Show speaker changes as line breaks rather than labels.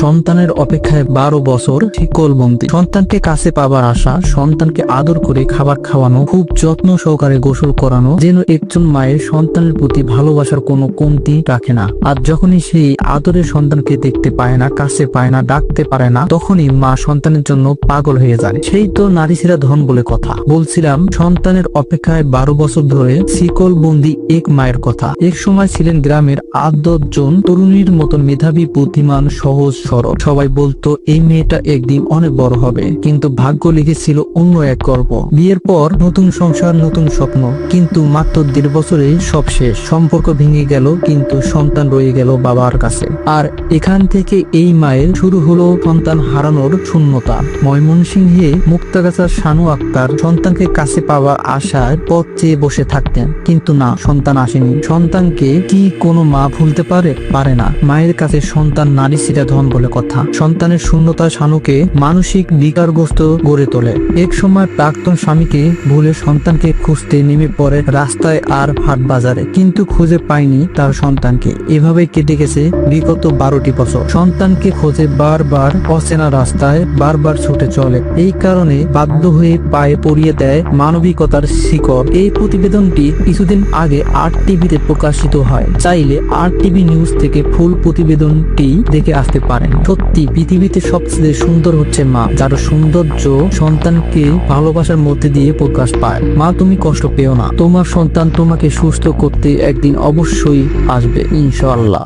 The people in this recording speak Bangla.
সন্তানের অপেক্ষায় বারো বছর শিকলবন্দি সন্তানকে কাছে পাবার আশা, সন্তানকে আদর করে খাবার খাওয়ানো, খুব যত্ন সহকারে গোসল করানো, যেন একজন মায়ের সন্তানের প্রতি ভালোবাসার কোনো কমতি রাখে না। আর যখনই সেই আদরের সন্তানকে দেখতে পায় না, কাছে পায় না, ডাকতে পারে না, তখনই মা সন্তানের জন্য পাগল হয়ে যায়। সেই তো নারী ছেড়া ধন বলে কথা। বলছিলাম, সন্তানের অপেক্ষায় বারো বছর ধরে শিকল বন্দি এক মায়ের কথা। এক সময় ছিলেন গ্রামের আট জন তরুণীর মতন মেধাবী, বুদ্ধিমান, সহজ সরল সবাই বলতো, এই মেয়েটা একদিন অনেক বড় হবে। কিন্তু ভাগ্য লিখেছিল অন্য এক গল্প। বিয়ের পর নতুন সংসার, নতুন স্বপ্ন। কিন্তু মাত্র দেড় বছরে সব শেষ। সম্পর্ক ভেঙে গেল, কিন্তু সন্তান রয়ে গেল বাবার কাছে। আর এখান থেকে এই মায়ের শুরু হলো সন্তান হারানোর শূন্যতা। ময়মনসিংহে মুক্তাগাছার শানু আক্তার সন্তানকে কাছে পাওয়ার আশায় পথ চেয়ে বসে থাকতেন। কিন্তু না, সন্তান আসেনি। সন্তানকে কি কোনো মা ভুলতে পারে? পারে না। মায়ের কাছে সন্তান নারী সিটা ধন বলে কথা। সন্তানের শূন্যতা শানুকে মানসিক বিকারগ্রস্ত গড়ে তোলে। এক সময় প্রাক্তন স্বামীকে ভুলে সন্তানকে খুঁজতে নেমে পড়ে রাস্তায় আর হাট বাজারে, কিন্তু খুঁজে পায়নি তার সন্তানকে। এভাবে কেটে গেছে বিগত বারোটি বছর। সন্তানকে খোঁজে বারবার অচেনা রাস্তায় বারবার ছুটে চলে। এই কারণে বাধ্য হয়ে পায়ে পরিয়ে দেয় মানবিকতার শিকড়। এই প্রতিবেদনটি কিছুদিন আগে আট টিভিতে প্রকাশিত হয়। চাইলে আট টিভি নিউজ থেকে ফুল প্রতিবেদনটি দেখে আসতে পারেন সত্যি, পৃথিবীতে সবচেয়ে সুন্দর হচ্ছে মা, যার সৌন্দর্য সন্তানকে ভালোবাসার মধ্যে দিয়ে প্রকাশ পায়। মা, তুমি কষ্ট পেও না। তোমার সন্তান তোমাকে সুস্থ করতে একদিন অবশ্যই আসবে, ইনশাআল্লাহ।